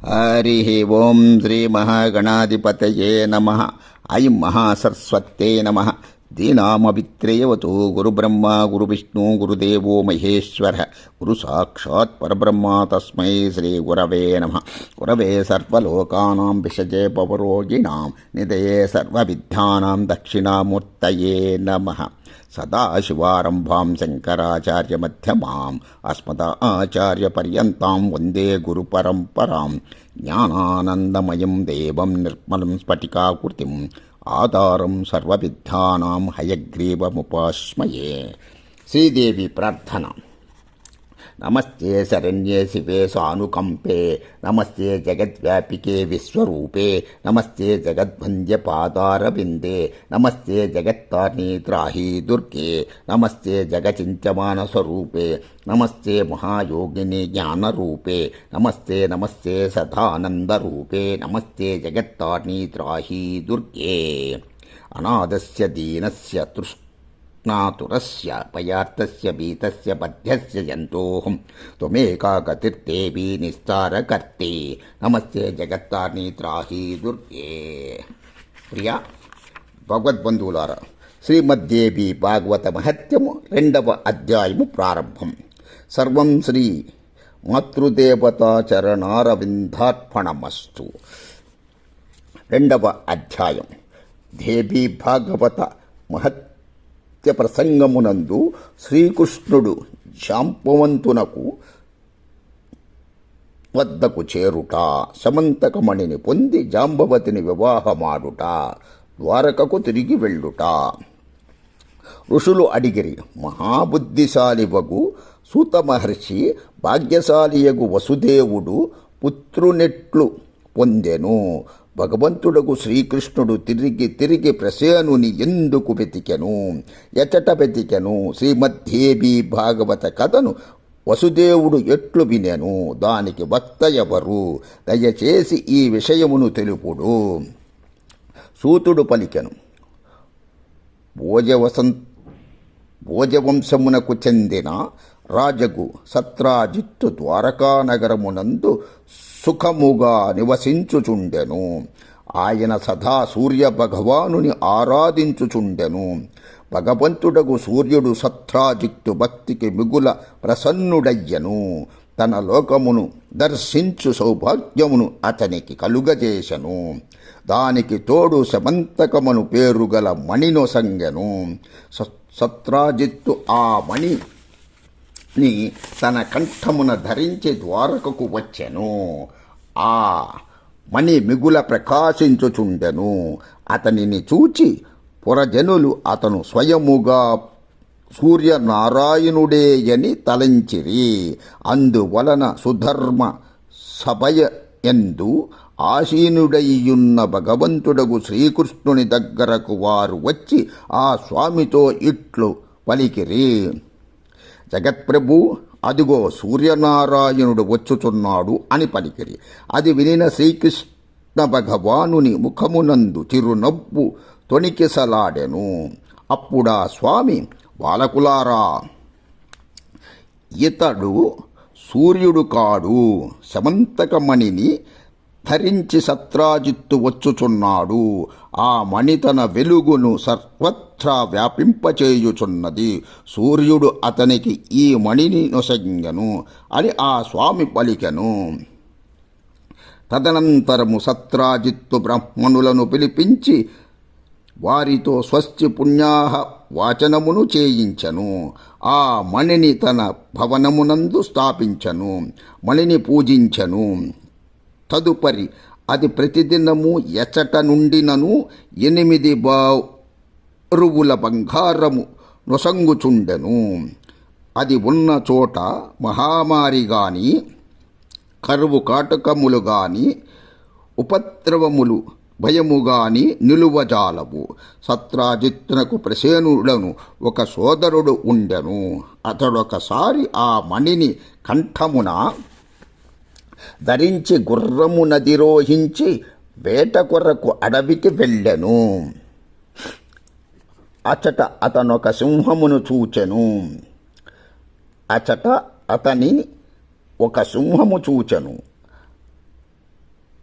హరి ఓం శ్రీ మహాగణాధిపతయే నమ ఐం మహాసరస్వత్తే నమ దీనామవిత్రేయవతో గురుబ్రహ్మ గురువిష్ణు గురుదేవో మహేశ్వర గురు సాక్షాత్ పరబ్రహ్మ తస్మై శ్రీ గురవే నమ గురవే సర్వలోకానాం విషజే పవరోగిణాం నిదయే సర్వవిద్యానాం దక్షిణామూర్తయే నమ సదాశివారంభాం శంకరాచార్యమధ్యమాం అస్మదాచార్యపర్యంతాం వందే గురుపరంపరాం. జ్ఞానానందమయం దేవం నిర్మలం స్ఫటికాకృతిం ఆధారం సర్వవిద్యానాం హయగ్రీవముపాశ్మయే. శ్రీదేవి ప్రార్థన. నమస్తే శరణ్యే శివే సానుకంపే. నమస్తే జగద్వ్యాపికే విశ్వరూపే. నమస్తే జగద్వంద్య పాదారవిందే నమస్తే జగత్తార్ణి త్రాహి దుర్గే. నమస్తే జగచింత్యమాన స్వరూపే నమస్తే మహాయోగిని జ్ఞానరూపే. నమస్తే నమస్తే సదానందరూపే. నమస్తే జగత్తార్ణి త్రాహి దుర్గే. అనాథస్య దీనస్య తృష్ణ స్నాతురస్య పయార్థస్య భీతస్య బధ్యస్య జంతోహం త్వమేకా గతిర్దేవీ నిస్తారకర్తే నమస్తే జగత్తార్ని త్రాహి దుర్గే ప్రియ భగవద్బంధువులారా శ్రీమద్దేవి భాగవత మహత్యము రెండవ అధ్యాయము ప్రారంభం। సర్వం శ్రీ మాతృదేవతాచరణారవిందార్పణమస్తు। రెండవ అధ్యాయం దేవి భాగవత నిత్య ప్రసంగమునందు శ్రీకృష్ణుడు శాంపవంతునకు వద్దకు చేరుట సమంతకమణిని పొంది జాంబవతిని వివాహమాడుట ద్వారకకు తిరిగి వెళ్ళుట. ఋషులు అడిగిరి మహాబుద్ధిశాలి వగు సూత మహర్షి భాగ్యశాలియగు వసుదేవుడు పుత్రునెట్లు పొందెను. భగవంతుడకు శ్రీకృష్ణుడు తిరిగి తిరిగి ప్రసేనుని ఎందుకు వెతికెను? ఎచట వెతికెను? శ్రీమద్దేవి భాగవత కథను వసుదేవుడు ఎట్లు వినెను? దానికి వక్త ఎవరు? దయచేసి ఈ విషయమును తెలుపుడు. సూతుడు పలికెను. భోజవసం భోజవంశమునకు చెందిన రాజగు సత్రాజిత్తు ద్వారకానగరమునందు సుఖముగా నివసించుచుండెను. ఆయన సదా సూర్య భగవానుని ఆరాధించుచుండెను. భగవంతుడగు సూర్యుడు సత్రాజిత్తు భక్తికి మిగుల ప్రసన్నుడయ్యను. తన లోకమును దర్శించు సౌభాగ్యమును అతనికి కలుగజేశను. దానికి తోడు శమంతకమును పేరుగల మణినొసంగెను. సత్రాజిత్తు ఆ మణి ని తన కంఠమున ధరించి ద్వారకకు వచ్చెను. ఆ మణి మిగుల ప్రకాశించుచుండెను. అతనిని చూచి పురజనులు అతను స్వయముగా సూర్యనారాయణుడేయని తలంచిరి. అందువలన సుధర్మ సభయ ఎందు ఆసీనుడయ్యున్న భగవంతుడగు శ్రీకృష్ణుని దగ్గరకు వారు వచ్చి ఆ స్వామితో ఇట్లు పలికిరి. జగత్ప్రభు అదిగో సూర్యనారాయణుడు వచ్చుచున్నాడు అని పలికిరి. అది వినిన శ్రీకృష్ణ భగవానుని ముఖమునందు చిరునవ్వు తొణికిసలాడెను. అప్పుడా స్వామి బాలకులారా ఇతడు సూర్యుడు కాడు. శమంతకమణిని ధరించి సత్రాజిత్తు వచ్చుచున్నాడు. ఆ మణి తన వెలుగును సర్వత్ సర్వత్రా వ్యాపింపచేయుచున్నది. సూర్యుడు అతనికి ఈ మణిని నొసంగను అని ఆ స్వామి పలికెను. తదనంతరము సత్రాజిత్తు బ్రాహ్మణులను పిలిపించి వారితో స్వస్తి పుణ్యాహ వాచనమును చేయించను. ఆ మణిని తన భవనమునందు స్థాపించను మణిని పూజించను. తదుపరి అది ప్రతిదినము ఎచట నుండినను ఎనిమిది బా రువుల బంగారము నొసంగుచుండెను. అది ఉన్న చోట మహామారి గాని కరువు కాటకములు గాని ఉపద్రవములు భయము గాని నిలువజాలవు సత్రాజిత్తునకు ప్రసేనుడను ఒక సోదరుడు ఉండెను. అతడొకసారి ఆ మణిని కంఠమున ధరించి గుర్రము నదిరోహించి వేట కొరకు అడవికి వెళ్ళెను. అచట అతనొక సింహమును చూచెను. అచట అతని ఒక సింహము చూచెను.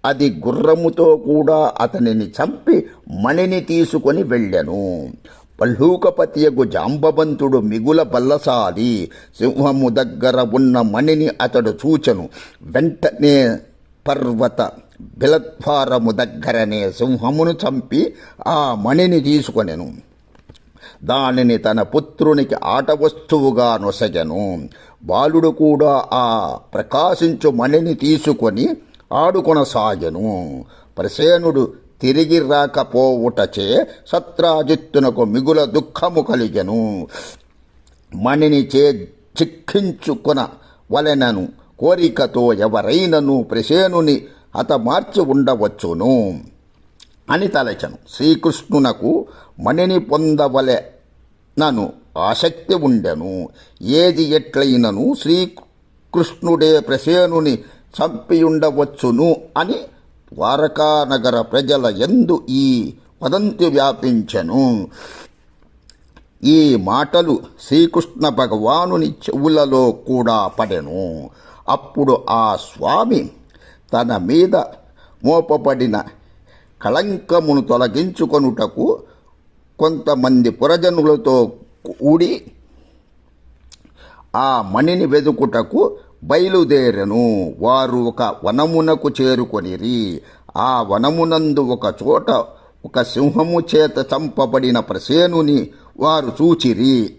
అది గుర్రముతో కూడా అతనిని చంపి మణిని తీసుకొని వెళ్ళెను. పల్లూకపతియగు జాంబవంతుడు మిగుల బల్లసాలి సింహము దగ్గర ఉన్న మణిని అతడు చూచెను. వెంటనే పర్వత బిలద్వారము దగ్గరనే సింహమును చంపి ఆ మణిని తీసుకొనెను. దానిని తన పుత్రునికి ఆట వస్తువుగా నొసగెను బాలుడు కూడా ఆ ప్రకాశించు మణిని తీసుకొని ఆడుకొనసాగెను. ప్రసేనుడు తిరిగి రాకపోవుటచే సత్రాజిత్తునకు మిగుల దుఃఖము కలిగెను. మణిని చే చిక్కించుకొన వలెనను కోరికతో ఎవరైనను ప్రసేనుని అతమార్చి ఉండవచ్చును. అని తలచను. శ్రీకృష్ణునకు మణిని పొందవలె నను ఆసక్తి ఉండెను. ఏది ఎట్లయినను శ్రీకృష్ణుడే ప్రసేనుని చంపియుండవచ్చును అని ద్వారకానగర ప్రజల ఎందు ఈ వదంతి వ్యాపించెను. ఈ మాటలు శ్రీకృష్ణ భగవానుని చెవులలో కూడా పడెను. అప్పుడు ఆ స్వామి తన మీద మోపబడిన కళంకమును తొలగించుకొనుటకు కొంతమంది పురజనులతో కూడి ఆ మణిని వెదుకుటకు బయలుదేరను. వారు ఒక వనమునకు చేరుకొనిరి. ఆ వనమునందు ఒక చోట ఒక సింహము చేత చంపబడిన ప్రసేనుని వారు చూచిరి.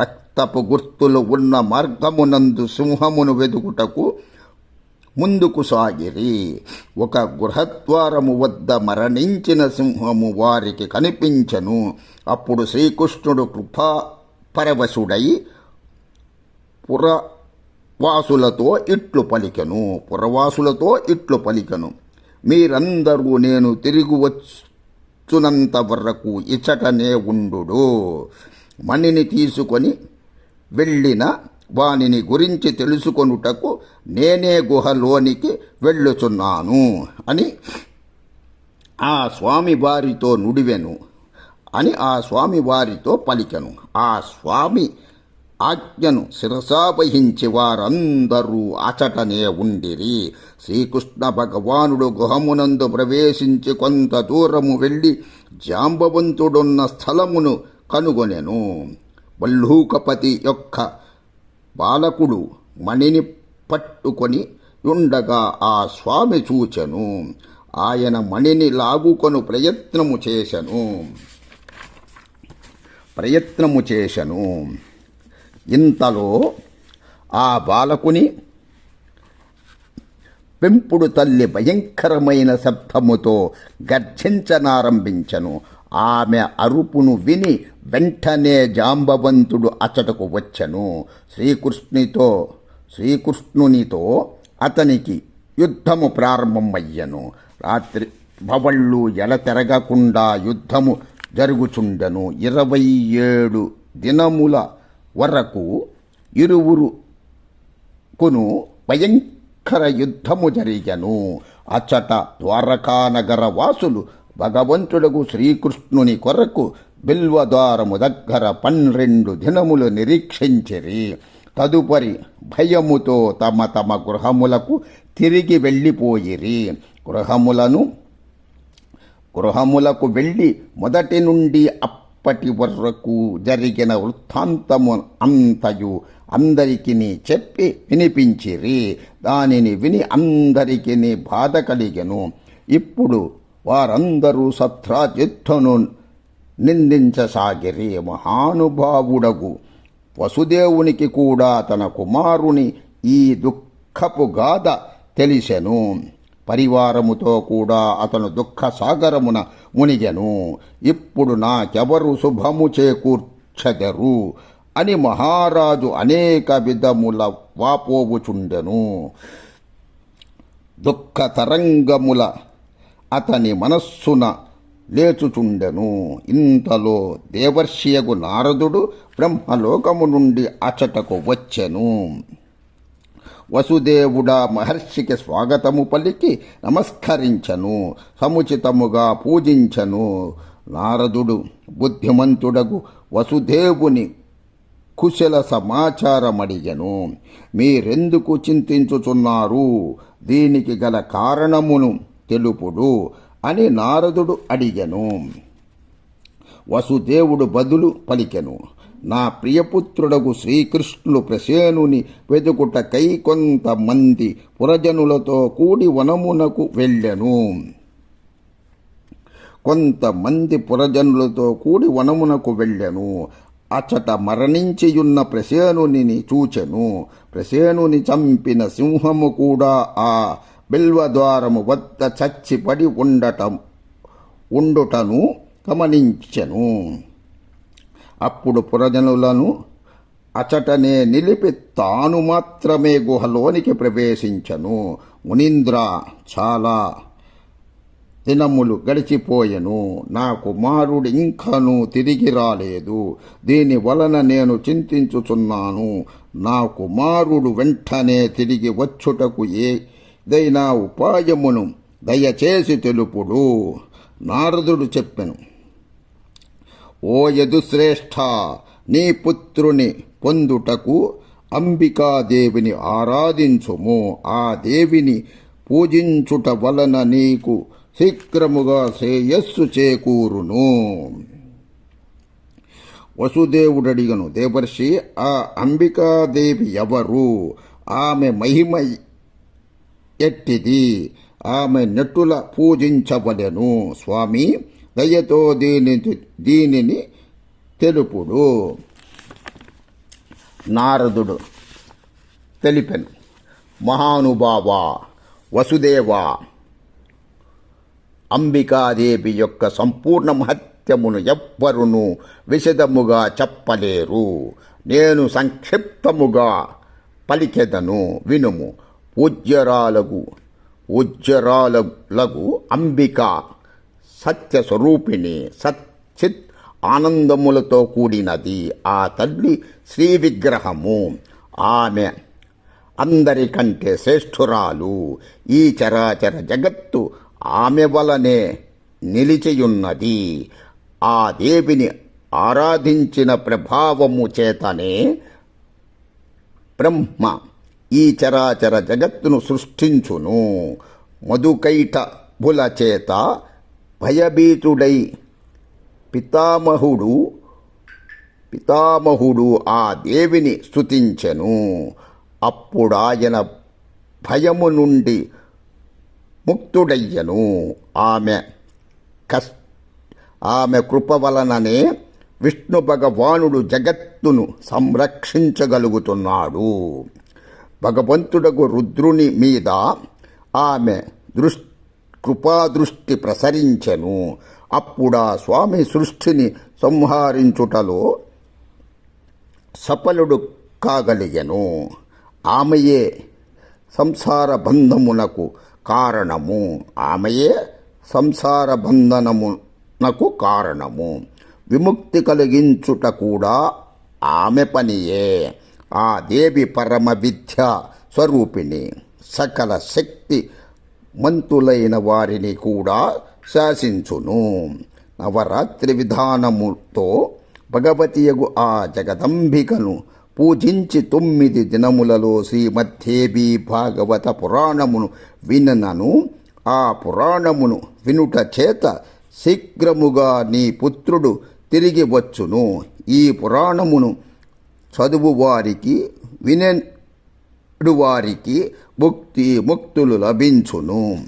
రక్తపు గుర్తులు ఉన్న మార్గమునందు సింహమును వెదుకుటకు ముందుకు సాగిరి. ఒక గృహద్వారము వద్ద మరణించిన సింహము వారికి కనిపించను. అప్పుడు శ్రీకృష్ణుడు కృపా పరవశుడై పురవాసులతో ఇట్లు పలికెను. పురవాసులతో ఇట్లు పలికెను. మీరందరూ నేను తిరిగి వచ్చునంత వరకు ఇచ్చటనే ఉండు మణిని తీసుకొని వెళ్ళిన వానిని గురించి తెలుసుకొనుటకు నేనే గుహలోనికి వెళ్ళుచున్నాను అని ఆ స్వామి వారితో నుడివెను అని ఆ స్వామి వారితో పలికెను. ఆ స్వామి ఆజ్ఞను శిరసాపహించి వారందరూ అచటనే ఉండిరి. శ్రీకృష్ణ భగవానుడు గుహమునందు ప్రవేశించి కొంత దూరము వెళ్ళి జాంబవంతుడున్న స్థలమును కనుగొనెను. వల్లూకపతి యొక్క బాలకుడు మణిని పట్టుకొని ఉండగా ఆ స్వామి చూచెను. ఆయన మణిని లాగుకొను ప్రయత్నము చేశను. ప్రయత్నము చేశను. ఇంతలో ఆ బాలకుని పెంపుడు తల్లి భయంకరమైన శబ్దముతో గర్జించనారంభించను. ఆమె అరుపును విని వెంటనే జాంబవంతుడు అచటకు వచ్చెను. శ్రీకృష్ణునితో శ్రీకృష్ణునితో అతనికి యుద్ధము ప్రారంభమయ్యను. రాత్రి భవళ్ళు ఎలతెరగకుండా యుద్ధము జరుగుచుండెను. ఇరవై ఏడు దినముల వరకు ఇరువురు కును భయంకర యుద్ధము జరిగను. అచట ద్వారకానగర వాసులు భగవంతుడకు శ్రీకృష్ణుని కొరకు బిల్వద్వారము దగ్గర పన్నెండు దినములు నిరీక్షించిరి. తదుపరి భయముతో తమ తమ గృహములకు తిరిగి వెళ్ళిపోయిరి. గృహములను గృహములకు వెళ్ళి మొదటి నుండి అప్పటి వరకు జరిగిన వృత్తాంతము అంతయు అందరికీ చెప్పి వినిపించిరి. దానిని విని అందరికీ బాధ కలిగెను. ఇప్పుడు వారందరూ సత్రాజిత్తును నిందించసాగిరి మహానుభావుడగు. వసుదేవునికి కూడా తన కుమారుని ఈ దుఃఖపు గాథ తెలిసెను. పరివారముతో కూడా అతను దుఃఖ సాగరమున మునిగెను. ఇప్పుడు నాకెవరు శుభము చేకూర్చెదరు అని మహారాజు అనేక విధముల వాపోవుచుండెను. దుఃఖ తరంగముల అతని మనస్సున లేచుచుండెను. ఇంతలో దేవర్షియగు నారదుడు బ్రహ్మలోకము నుండి అచటకు వచ్చెను. వసుదేవుడా మహర్షికి స్వాగతము పలికి నమస్కరించను. సముచితముగా పూజించను. నారదుడు బుద్ధిమంతుడగు వసుదేవుని కుశల సమాచారమడిగను. మీరెందుకు చింతించుచున్నారు? దీనికి గల కారణమును తెలుపుడు అని నారదుడు అడిగెను. వసుదేవుడు బదులు పలికెను. నా ప్రియపుత్రుడకు శ్రీకృష్ణుడు ప్రసేనుని వెదుకుటకై కొంతమంది పురజనులతో కూడి వనమునకు వెళ్ళెను. కొంతమంది పురజనులతో కూడి వనమునకు వెళ్ళెను. అచట మరణించియున్న ప్రసేనుని చూచెను. ప్రసేనుని చంపిన సింహము కూడా ఆ బిల్వద్వారము వద్ద చచ్చిపడి ఉండటం ఉండుటను గమనించెను. అప్పుడు పురజనులను అచటనే నిలిపి తాను మాత్రమే గుహలోనికి ప్రవేశించను. మునీంద్ర చాలా దినములు గడిచిపోయెను. నా కుమారుడు ఇంకనూ తిరిగి రాలేదు. దీని వలన నేను చింతించుచున్నాను. నా కుమారుడు వెంటనే తిరిగి వచ్చుటకు ఏ దైన ఉపాయమును దయచేసి తెలుపుడు. నారదుడు చెప్పెను. ఓ యదుశ్రేష్ఠ నీ పుత్రుని పొందుటకు అంబికాదేవిని ఆరాధించుము. ఆ దేవిని పూజించుట వలన నీకు శీఘ్రముగా శ్రేయస్సు చేకూరును. వసుదేవుడడిగను దేవర్షి ఆ అంబికాదేవి ఎవరు? ఆమె మహిమ ఎట్టిది? ఆమె నెట్టుల పూజించవలెను. స్వామి దయతో దీని దీనిని తెలుపుడు. నారదుడు తెలిపెను. మహానుభావ వసుదేవ అంబికాదేవి యొక్క సంపూర్ణ మహత్యమును ఎవ్వరును విశదముగా చెప్పలేరు. నేను సంక్షిప్తముగా పలికెదను వినుము. పూజ్యరాలగు పూజ్యరాలగు అంబిక సత్య స్వరూపిణి సచ్చిత్ ఆనందములతో కూడినది. ఆ తల్లి శ్రీ విగ్రహము ఆమె అందరికంటే శ్రేష్ఠురాలు. ఈ చరాచర జగత్తు ఆమె వలనే నిలిచియున్నది. ఆ దేవిని ఆరాధించిన ప్రభావము చేతనే బ్రహ్మ ఈ చరాచర జగత్తును సృష్టించును. మధుకైట బుల చేత భయభీతుడై పితామహుడు పితామహుడు ఆ దేవిని స్తుతించెను. అప్పుడాయన భయము నుండి ముక్తుడయ్యను. ఆమె కస్ ఆమె కృప వలననే విష్ణు భగవానుడు జగత్తును సంరక్షించగలుగుతున్నాడు. భగవంతుడకు రుద్రుని మీద ఆమె దృష్ కృపాదృష్టి ప్రసరించెను. అప్పుడా స్వామి సృష్టిని సంహరించుటలో సఫలుడు కాగలిగెను. ఆమెయే సంసార బంధమునకు కారణము. ఆమెయే సంసార బంధనమునకు కారణము. విముక్తి కలిగించుట కూడా ఆమె పనియే. ఆ దేవి పరమ విద్య స్వరూపిణి సకల శక్తి మంతులైన వారిని కూడా శాసించును. నవరాత్రి విధానముతో భగవతియగు ఆ జగదంబికను పూజించి తొమ్మిది దినములలో శ్రీమధ్యేబీ భాగవత పురాణమును విననను. ఆ పురాణమును వినుట చేత శీఘ్రముగా నీ పుత్రుడు తిరిగి వచ్చును. ఈ పురాణమును చదువు వారికి వినడు వారికి ముక్తి ముక్తులు లభించును.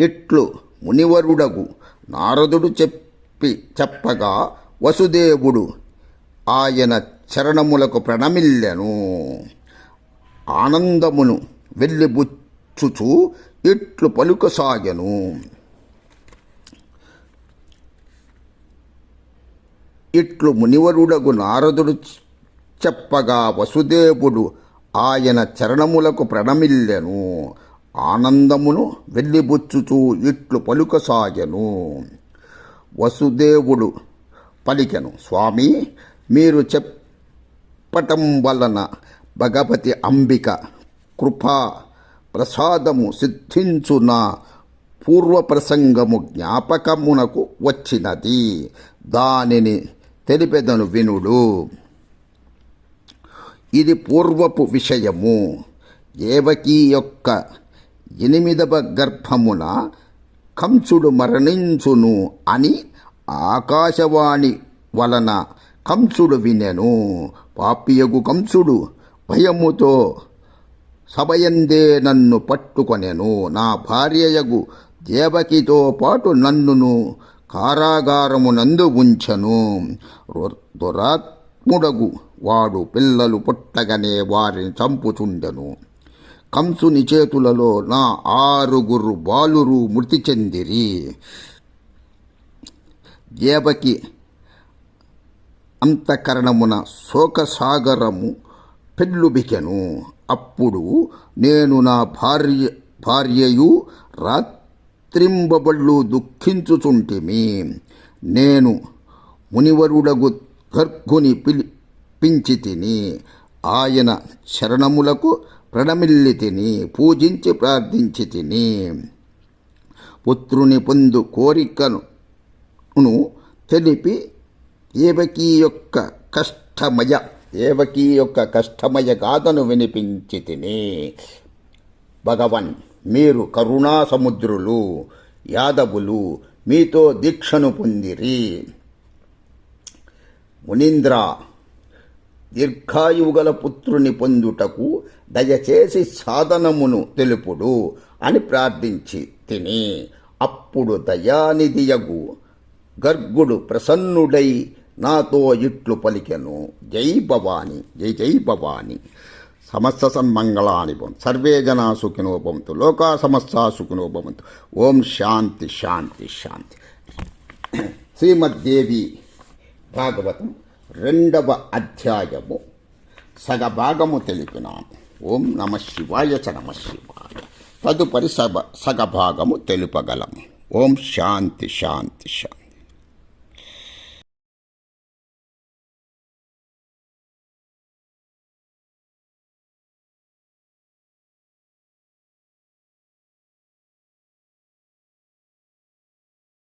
ఇట్లు మునివరుడగు నారదుడు చెప్పి చెప్పగా వసుదేవుడు ఆయన చరణములకు ప్రణమిల్లెను. ఆనందమును వెళ్ళిబుచ్చుచు ఇట్లు పలుకసాగెను. ఇట్లు మునివరుడగు నారదుడు చెప్పగా వసుదేవుడు ఆయన చరణములకు ప్రణమిల్లెను. ఆనందమును వెళ్ళిబుచ్చుచూ ఇట్లు పలుకసాగెను. వసుదేవుడు పలికెను స్వామి మీరు చెప్పటం వలన భగవతి అంబిక కృపా ప్రసాదము సిద్ధించున పూర్వ ప్రసంగము జ్ఞాపకమునకు వచ్చినది. దానిని తెలిపెదను వినుడు. ఇది పూర్వపు విషయము. దేవకీ యొక్క ఎనిమిదవ గర్భమున కంసుడు మరణించును అని ఆకాశవాణి వలన కంసుడు వినెను. పాపియగు కంసుడు భయముతో సభయందే నన్ను పట్టుకొనెను. నా భార్యయగు దేవకితో పాటు నన్నును కారాగారమునందు ఉంచెను. దురాత్ముడగు వాడు పిల్లలు పుట్టగనే వారిని చంపుచుండెను. కంసుని చేతులలో నా ఆరుగురు బాలురు మృతి చెందిరి. దేవకి అంతఃకరణమున శోకసాగరము పెళ్ళుబికెను. అప్పుడు నేను నా భార్య భార్యయు రాత్రింబబళ్ళు దుఃఖించుచుంటిమి. నేను మునివరుడగు గర్భుని పిలి తిని ఆయన శరణములకు ప్రణమిల్లి తిని పూజించి ప్రార్థించి తిని పుత్రుని పొందు కోరికను తెలిపి ఏవకీ యొక్క కష్టమయ ఏవకీ యొక్క కష్టమయ గాథను వినిపించి తిని భగవన్ మీరు కరుణా సముద్రులు యాదవులు మీతో దీక్షను పొందిరి. మునీంద్ర దీర్ఘాయువుగల పుత్రుని పొందుటకు దయచేసి సాధనమును తెలుపుడు అని ప్రార్థించి తిని అప్పుడు దయానిధియగు గర్గుడు ప్రసన్నుడై నాతో ఇట్లు పలికెను. జై భవాని జై జై భవాని. సమస్త సన్మంగళాని భవంతు. సర్వే జనా సుఖినో భవంతు. లోకా సమస్త సుఖినో భవంతు. ఓం శాంతి శాంతి శాంతి. శ్రీమద్దేవి భాగవతం రెండవ అధ్యాయము. సగభాగము తెలిపినాము ఓం నమ శివాయ చ నమ శివాయ. తదుపరి సగ సగభాగము తెలుపగలము ఓం శాంతి శాంతి శాంతి.